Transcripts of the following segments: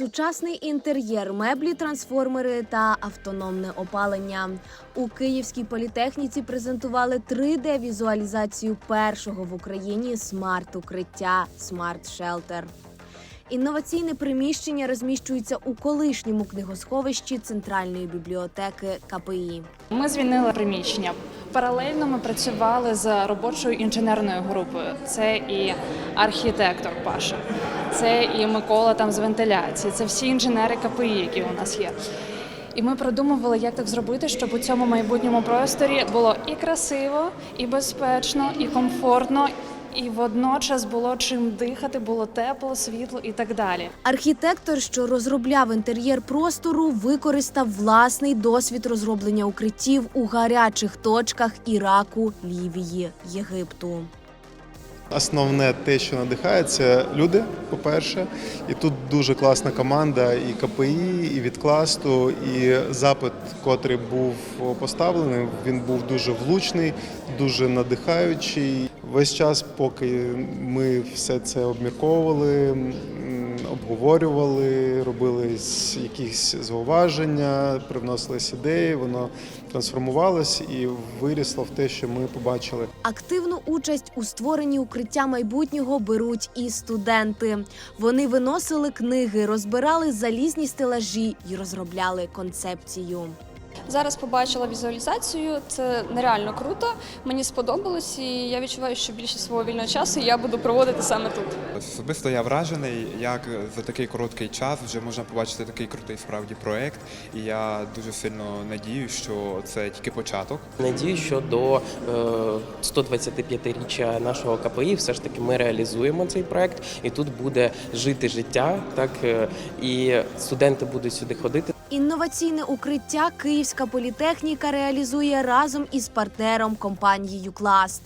Сучасний інтер'єр, меблі, трансформери та автономне опалення. У Київській політехніці презентували 3D-візуалізацію першого в Україні смарт-укриття Shelter. Інноваційне приміщення розміщується у колишньому книгосховищі Центральної бібліотеки КПІ. Ми звільнили приміщення. Паралельно ми працювали з робочою інженерною групою. Це і архітектор Паша, це і Микола там з вентиляції. Це всі інженери КПІ, які у нас є. І ми продумували, як так зробити, щоб у цьому майбутньому просторі було і красиво, і безпечно, і комфортно, і водночас було чим дихати, було тепло, світло і так далі. Архітектор, що розробляв інтер'єр простору, використав власний досвід розроблення укриттів у гарячих точках Іраку, Лівії, Єгипту. Основне те, що надихає, це люди, по-перше, і тут дуже класна команда і КПІ, і від класту, і запит, котрий був поставлений, він був дуже влучний, дуже надихаючий. Весь час, поки ми все це обмірковували, обговорювали, робили якісь зауваження, привносились ідеї, воно трансформувалось і вирісло в те, що ми побачили. Активну участь у створенні укриття майбутнього беруть і студенти. Вони виносили книги, розбирали залізні стелажі і розробляли концепцію. Зараз побачила візуалізацію. Це нереально круто. Мені сподобалось, і я відчуваю, що більшість свого вільного часу я буду проводити саме тут. Особисто я вражений, як за такий короткий час вже можна побачити такий крутий справді проект. І я дуже сильно надію, що це тільки початок. Надію, що до е, 125-річчя нашого КПІ все ж таки ми реалізуємо цей проект, і тут буде жити життя, так е, і студенти будуть сюди ходити. Інноваційне укриття Київська політехніка реалізує разом із партнером компанією Класт.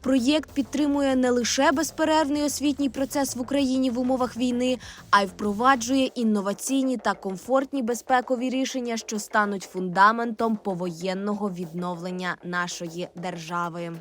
Проєкт підтримує не лише безперервний освітній процес в Україні в умовах війни, а й впроваджує інноваційні та комфортні безпекові рішення, що стануть фундаментом повоєнного відновлення нашої держави.